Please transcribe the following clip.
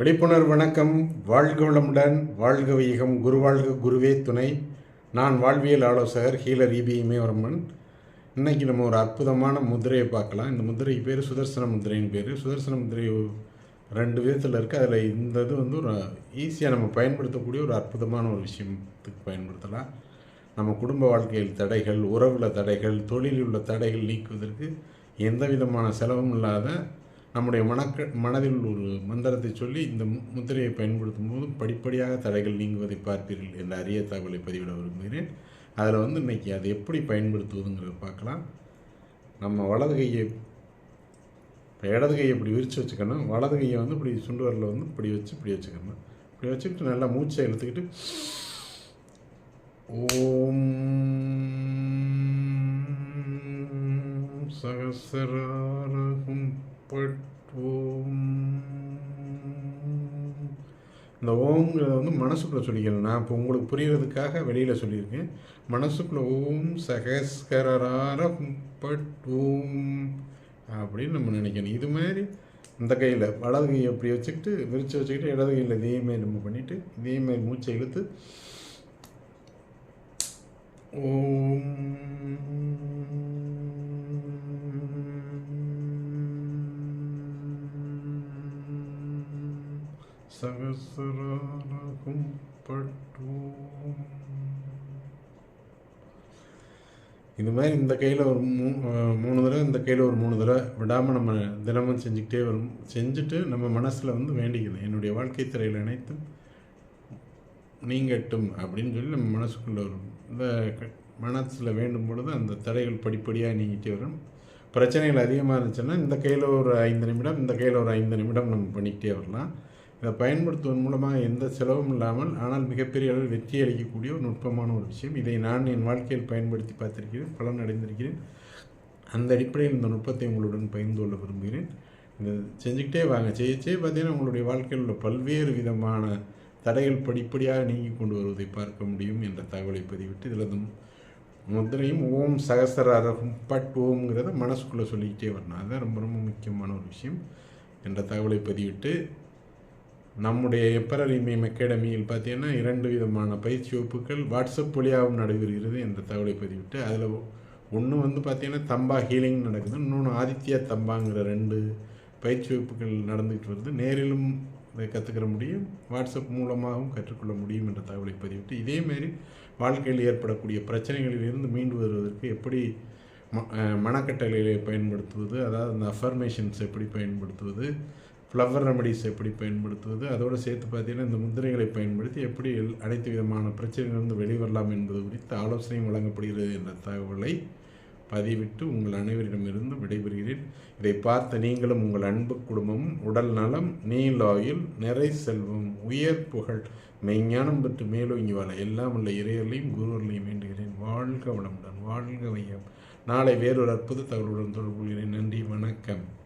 விழிப்புணர்வு வணக்கம். வாழ்க வளமுடன் வாழ்க வையகம் குரு வாழ்க குருவே துணை. நான் வாழ்வியல் ஆலோசகர் ஹீலர் இபி இமயவரம்மன் இன்றைக்கி நம்ம ஒரு அற்புதமான முதிரையை பார்க்கலாம். இந்த முதிரைக்கு பேர் சுதர்சன முதிரைன்னு பேர். சுதர்சன முதிரை ரெண்டு விதத்தில் இருக்குது அதில் இந்த இது வந்து ஒரு ஈஸியாக நம்ம பயன்படுத்தக்கூடிய ஒரு அற்புதமான ஒரு விஷயத்துக்கு பயன்படுத்தலாம். நம்ம குடும்ப வாழ்க்கையில் தடைகள் உறவில் தடைகள் தொழிலில் உள்ள தடைகள் நீக்குவதற்கு எந்த விதமான செலவும் இல்லாத நம்முடைய மனக்க மனதில் ஒரு மந்திரத்தை சொல்லி இந்த முத்திரையை பயன்படுத்தும் போது படிப்படியாக தடைகள் நீங்குவதை பார்ப்பீர்கள் என்ற அரிய தகவலை பதிவிட விரும்புகிறேன். அதில் வந்து இன்னைக்கு அதை எப்படி பயன்படுத்துவதுங்கிறத பார்க்கலாம். நம்ம வலது கையை இப்போ இடது கையை இப்படி விரித்து வச்சுக்கணும். வலது கையை வந்து இப்படி சுண்டு வரல வந்து இப்படி வச்சு இப்படி வச்சுக்கணும். இப்படி வச்சுக்கிட்டு நல்லா மூச்சை இழுத்துக்கிட்டு ஓம் சகசராரகும் ஓம்ங்கிறத வந்து மனசுக்குள்ளே சொல்லிக்கணும். நான் இப்போ உங்களுக்கு புரியறதுக்காக வெளியில் சொல்லியிருக்கேன். மனசுக்குள்ளே ஓம் சகஸ்கரார பட் ஓம் அப்படின்னு நம்ம நினைக்கணும். இது மாதிரி இந்த கையில் வலது கையை அப்படி வச்சுக்கிட்டு விரித்து வச்சுக்கிட்டு இடது கையில் இதே மாதிரி நம்ம பண்ணிவிட்டு இதே மாதிரி மூச்சை இழுத்து ஓம் சகசராரகும் பட்டோம். இது மாதிரி இந்த கையில் ஒரு மூ மூணு தடவை இந்த கையில் ஒரு மூணு தடவை விடாமல் நம்ம தினமும் செஞ்சுக்கிட்டே வரும். செஞ்சுட்டு நம்ம மனசில் வந்து வேண்டிக்கணும் என்னுடைய வாழ்க்கை திரையில் அனைத்தும் நீங்கட்டும் அப்படின்னு சொல்லி நம்ம மனசுக்குள்ளே வரும் இந்த மனசில் வேண்டும் பொழுது அந்த தடைகள் படிப்படியாக நீங்கிட்டே வரும். பிரச்சனைகள் அதிகமாக இருந்துச்சுன்னா இந்த கையில் ஒரு ஐந்து நிமிடம் இந்த கையில் ஒரு ஐந்து நிமிடம் நம்ம பண்ணிக்கிட்டே வரலாம். இதை பயன்படுத்துவதன் மூலமாக எந்த செலவும் இல்லாமல் ஆனால் மிகப்பெரிய அளவில் வெற்றி அளிக்கக்கூடிய ஒரு நுட்பமான ஒரு விஷயம். இதை நான் என் வாழ்க்கையில் பயன்படுத்தி பார்த்திருக்கிறேன் பலன் அடைந்திருக்கிறேன் அந்த அடிப்படையில் இந்த நுட்பத்தை உங்களுடன் பகிர்ந்து கொள்ள விரும்புகிறேன். இந்த செஞ்சுக்கிட்டே வாங்க. செய்யச்சே பார்த்தீங்கன்னா உங்களுடைய வாழ்க்கையில் உள்ள பல்வேறு விதமான தடைகள் படிப்படியாக நீங்கி கொண்டு வருவதை பார்க்க முடியும் என்ற தகவலை பதிவிட்டு இதில் முதலையும் ஓம் சகசராரகம் பட் ஓம்ங்கிறத மனசுக்குள்ளே சொல்லிக்கிட்டே வரணும். அதுதான் ரொம்ப ரொம்ப முக்கியமான ஒரு விஷயம் என்ற தகவலை பதிவிட்டு நம்முடைய எப்பரர் இமயம் அகாடமியில் பார்த்தீங்கன்னா இரண்டு விதமான பயிற்சி வகுப்புகள் வாட்ஸ்அப் வழியாகவும் நடைபெறுகிறது என்ற தகவலை பதிவிட்டு அதில் ஒன்று வந்து பார்த்தீங்கன்னா தம்பா ஹீலிங் நடக்குது இன்னொன்று ஆதித்யா தம்பாங்கிற ரெண்டு பயிற்சி வகுப்புகள் நடந்துகிட்டு வருது. நேரிலும் இதை கற்றுக்கிற முடியும் வாட்ஸ்அப் மூலமாகவும் கற்றுக்கொள்ள முடியும் என்ற தகவலை பதிவிட்டு இதேமாரி வாழ்க்கையில் ஏற்படக்கூடிய பிரச்சனைகளிலிருந்து மீண்டு வருவதற்கு எப்படி ம மனக்கட்டளையை பயன்படுத்துவது அதாவது அந்த அஃபர்மேஷன்ஸ் எப்படி பயன்படுத்துவது ஃப்ளவர் ரெமடிஸ் எப்படி பயன்படுத்துவது? அதோடு சேர்த்து பார்த்தீங்கன்னா இந்த முத்திரைகளை பயன்படுத்தி எப்படி எல்- அனைத்து விதமான பிரச்சனைகளிலிருந்து வெளிவரலாம் என்பது குறித்து ஆலோசனையும் வழங்கப்படுகிறது என்ற தகவலை பதிவிட்டு உங்கள் அனைவரிடமிருந்து விடைபெறுகிறேன். இதை பார்த்த நீங்களும் உங்கள் அன்பு குடும்பமும் உடல் நலம் நீலாயில் நிறை செல்வம் உயர் புகழ் மெய்ஞானம் பெற்று மேலோங்கி வாழ எல்லாம் உள்ள இறையர்களையும் குருவர்களையும் வேண்டுகிறேன். வாழ்க வளமுடன் வாழ்க வையம். நாளை வேறொரு அற்புத தகவலுடன் தொடர்பு கொள்கிறேன் நன்றி வணக்கம்.